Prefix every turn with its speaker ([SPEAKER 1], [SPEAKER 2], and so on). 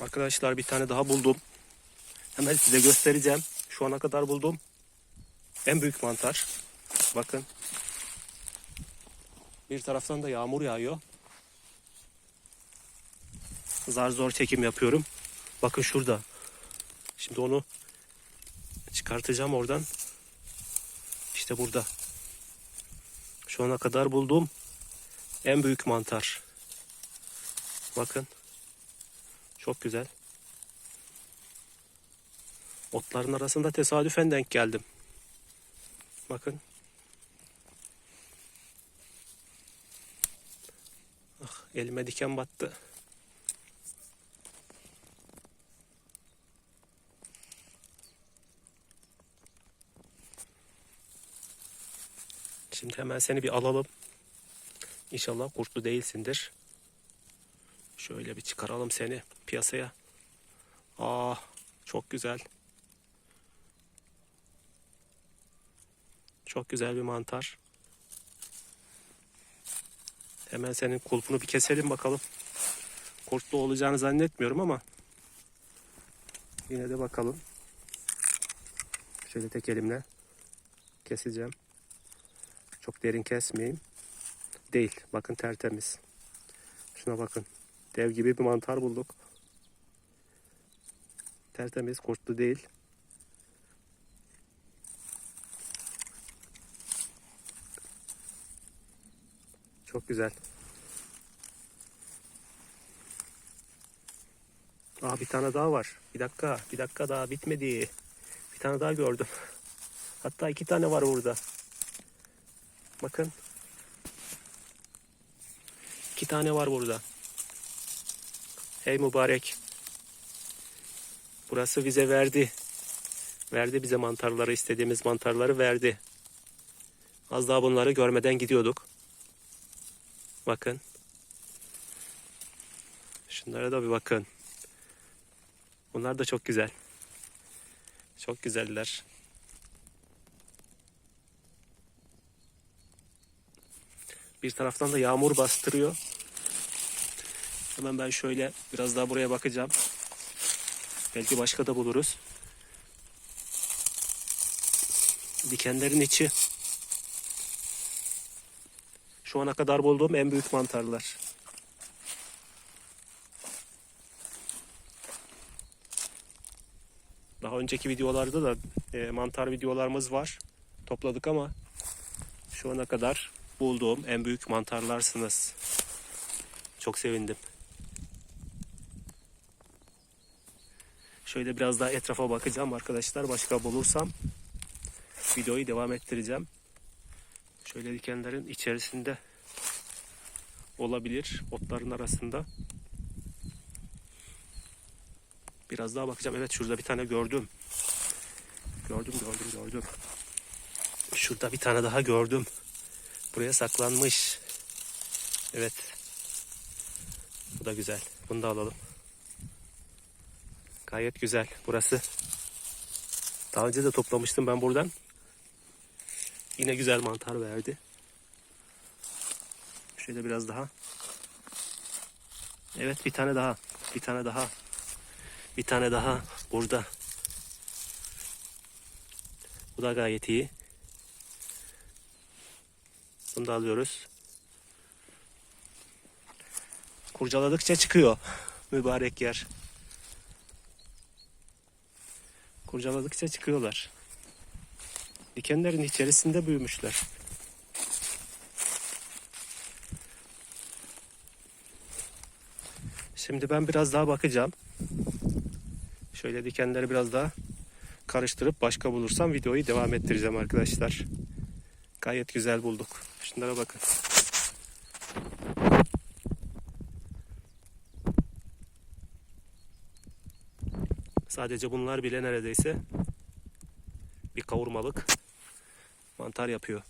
[SPEAKER 1] Arkadaşlar bir tane daha buldum. Hemen size göstereceğim. Şu ana kadar buldum. En büyük mantar. Bakın. Bir taraftan da yağmur yağıyor. Zar zor çekim yapıyorum. Bakın şurada. Şimdi onu çıkartacağım oradan. İşte burada. Şu ana kadar bulduğum en büyük mantar. Bakın. Çok güzel. Otların arasında tesadüfen denk geldim. Bakın. Ah, elime diken battı. Şimdi hemen seni bir alalım. İnşallah kurtlu değilsindir. Şöyle bir çıkaralım seni piyasaya. Aa, çok güzel. Çok güzel bir mantar. Hemen senin kulpunu bir keselim bakalım. Kurtlu olacağını zannetmiyorum ama yine de bakalım. Şöyle tek elimle keseceğim. Çok derin kesmeyeyim. Değil. Bakın tertemiz. Şuna bakın. Dev gibi bir mantar bulduk. Tertemiz, kurtlu değil. Çok güzel. Aa bir tane daha var. Bir dakika, bir dakika daha bitmedi. Bir tane daha gördüm. Hatta iki tane var burada. Bakın. İki tane var burada. Hey mübarek. Burası bize verdi. Verdi bize mantarları, istediğimiz mantarları verdi. Az daha bunları görmeden gidiyorduk. Bakın. Şunlara da bir bakın. Bunlar da çok güzel. Çok güzeller. Bir taraftan da yağmur bastırıyor. Hemen ben şöyle biraz daha buraya bakacağım. Belki başka da buluruz. Dikenlerin içi. Şu ana kadar bulduğum en büyük mantarlar. Daha önceki videolarda da e, mantar videolarımız var. Topladık ama şu ana kadar bulduğum en büyük mantarlarsınız. Çok sevindim. Şöyle biraz daha etrafa bakacağım arkadaşlar. Başka bulursam videoyu devam ettireceğim. Şöyle dikenlerin içerisinde olabilir. Otların arasında. Biraz daha bakacağım. Evet şurada bir tane gördüm. Gördüm gördüm gördüm. Şurada bir tane daha gördüm. Buraya saklanmış. Evet. Bu da güzel. Bunu da alalım. Gayet güzel burası. Daha önce de toplamıştım ben buradan. Yine güzel mantar verdi. Şöyle biraz daha. Evet bir tane daha. Bir tane daha. Bir tane daha burada. Bu da gayet iyi. Bunu da alıyoruz. Kurcaladıkça çıkıyor mübarek yer. Kurcaladıkça çıkıyorlar. Dikenlerin içerisinde büyümüşler. Şimdi ben biraz daha bakacağım. Şöyle dikenleri biraz daha karıştırıp başka bulursam videoyu devam ettireceğim arkadaşlar. Gayet güzel bulduk. Şunlara bakın. Sadece bunlar bile neredeyse bir kavurmalık mantar yapıyor.